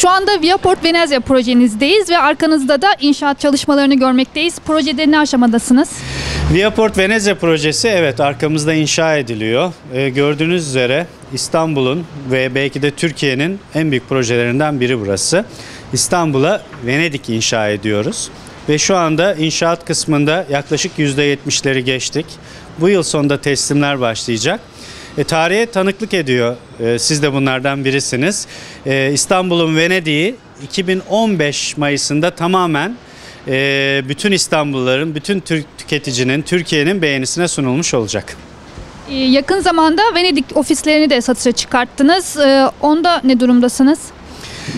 Şu anda Viaport Venezia projenizdeyiz ve arkanızda da inşaat çalışmalarını görmekteyiz. Projede ne aşamadasınız? Viaport Venezia projesi evet arkamızda inşa ediliyor. Ee, gördüğünüz üzere İstanbul'un ve belki de Türkiye'nin en büyük projelerinden biri burası. İstanbul'a Venedik inşa ediyoruz. Ve şu anda inşaat kısmında yaklaşık %70'leri geçtik. Bu yıl sonunda teslimler başlayacak. E, tarihe tanıklık ediyor. E, siz de bunlardan birisiniz. E, İstanbul'un Venedik'i 2015 Mayıs'ında tamamen e, bütün İstanbulluların, bütün Türk tüketicinin, Türkiye'nin beğenisine sunulmuş olacak. Ee, Yakın zamanda Venedik ofislerini de satışa çıkarttınız. Ee, Onda ne durumdasınız?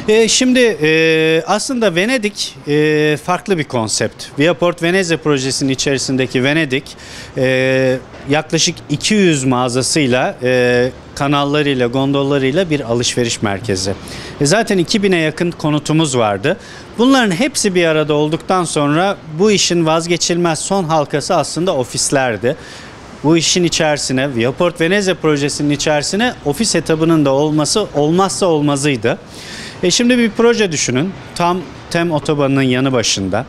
E, şimdi e, aslında Venedik e, farklı bir konsept. Viaport Venezia projesinin içerisindeki Venedik e, yaklaşık 200 mağazasıyla, e, kanallarıyla, gondollarıyla bir alışveriş merkezi. E, zaten 2000'e yakın konutumuz vardı. Bunların hepsi bir arada olduktan sonra bu işin vazgeçilmez son halkası aslında ofislerdi bu işin içerisine Viaport Venezia projesinin içerisine ofis etabının da olması olmazsa olmazıydı. E şimdi bir proje düşünün. Tam Tem otobanının yanı başında.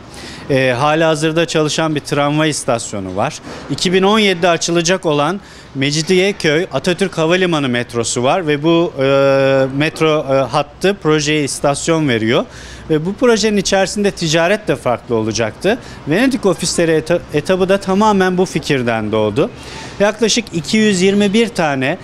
E, hala hazırda çalışan bir tramvay istasyonu var. 2017'de açılacak olan Mecidiyeköy Atatürk Havalimanı metrosu var ve bu e, metro e, hattı projeye istasyon veriyor. Ve bu projenin içerisinde ticaret de farklı olacaktı. Venedik ofisleri eta- etabı da tamamen bu fikirden doğdu. Yaklaşık 221 tane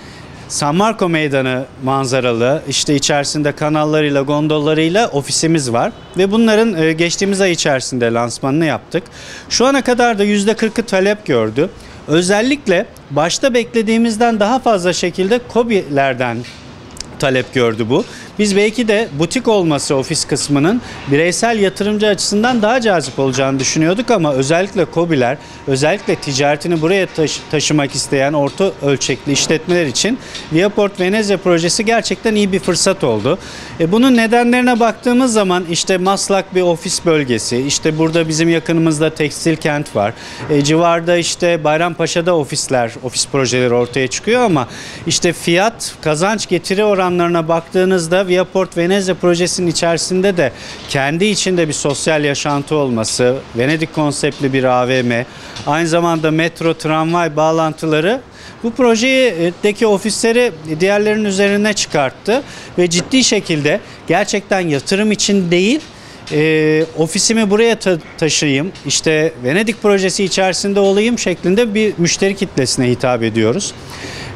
San Marco Meydanı manzaralı, işte içerisinde kanallarıyla, gondollarıyla ofisimiz var. Ve bunların e, geçtiğimiz ay içerisinde lansmanını yaptık. Şu ana kadar da %40'ı talep gördü. Özellikle başta beklediğimizden daha fazla şekilde COBİ'lerden talep gördü bu. Biz belki de butik olması ofis kısmının bireysel yatırımcı açısından daha cazip olacağını düşünüyorduk ama özellikle KOBİ'ler, özellikle ticaretini buraya taşı- taşımak isteyen orta ölçekli işletmeler için Viaport Venezia projesi gerçekten iyi bir fırsat oldu. E, bunun nedenlerine baktığımız zaman işte Maslak bir ofis bölgesi, işte burada bizim yakınımızda tekstil kent var. E, civarda işte Bayrampaşa'da ofisler, ofis projeleri ortaya çıkıyor ama işte fiyat, kazanç getiri oranlarına baktığınızda Viaport Venezia projesinin içerisinde de kendi içinde bir sosyal yaşantı olması, Venedik konseptli bir AVM, aynı zamanda metro, tramvay bağlantıları bu projedeki ofisleri diğerlerinin üzerine çıkarttı ve ciddi şekilde gerçekten yatırım için değil, e, ofisimi buraya ta- taşıyayım, işte Venedik projesi içerisinde olayım şeklinde bir müşteri kitlesine hitap ediyoruz.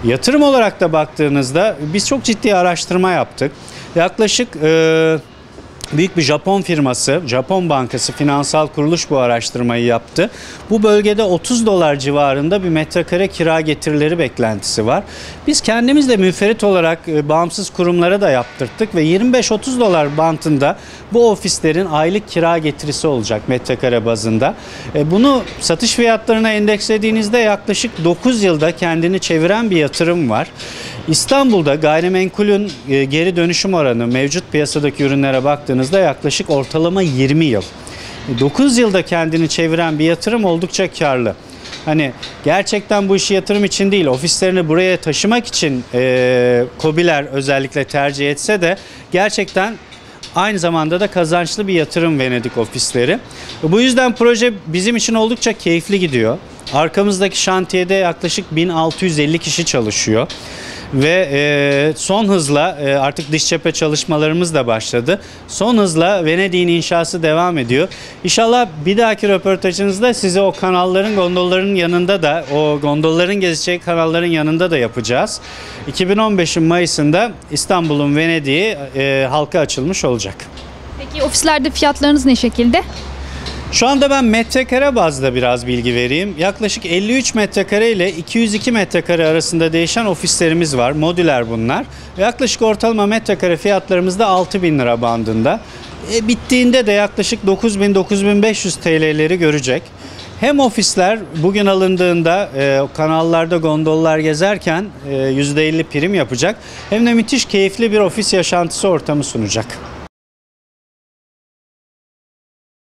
Yatırım olarak da baktığınızda biz çok ciddi araştırma yaptık. Yaklaşık e, büyük bir Japon firması, Japon Bankası Finansal Kuruluş bu araştırmayı yaptı. Bu bölgede 30 dolar civarında bir metrekare kira getirileri beklentisi var. Biz kendimiz de müferit olarak e, bağımsız kurumlara da yaptırttık ve 25-30 dolar bantında bu ofislerin aylık kira getirisi olacak metrekare bazında. E, Bunu satış fiyatlarına endekslediğinizde yaklaşık 9 yılda kendini çeviren bir yatırım var. İstanbul'da gayrimenkulün e, geri dönüşüm oranı mevcut piyasadaki ürünlere baktığınızda yaklaşık ortalama 20 yıl. 9 yılda kendini çeviren bir yatırım oldukça karlı. Hani gerçekten bu işi yatırım için değil, ofislerini buraya taşımak için e, KOBİ'ler özellikle tercih etse de gerçekten aynı zamanda da kazançlı bir yatırım Venedik ofisleri. Bu yüzden proje bizim için oldukça keyifli gidiyor. Arkamızdaki şantiyede yaklaşık 1650 kişi çalışıyor. Ve e, son hızla e, artık dış cephe çalışmalarımız da başladı. Son hızla Venedik'in inşası devam ediyor. İnşallah bir dahaki röportajınızda size o kanalların, gondolların yanında da, o gondolların gezeceği kanalların yanında da yapacağız. 2015'in Mayıs'ında İstanbul'un Venedik'i e, halka açılmış olacak. Peki ofislerde fiyatlarınız ne şekilde? Şu anda ben metrekare bazda biraz bilgi vereyim. Yaklaşık 53 metrekare ile 202 metrekare arasında değişen ofislerimiz var. Modüler bunlar. Yaklaşık ortalama metrekare fiyatlarımız da 6000 lira bandında. E, bittiğinde de yaklaşık 9000-9500 TL'leri görecek. Hem ofisler bugün alındığında e, kanallarda gondollar gezerken e, %50 prim yapacak hem de müthiş keyifli bir ofis yaşantısı ortamı sunacak.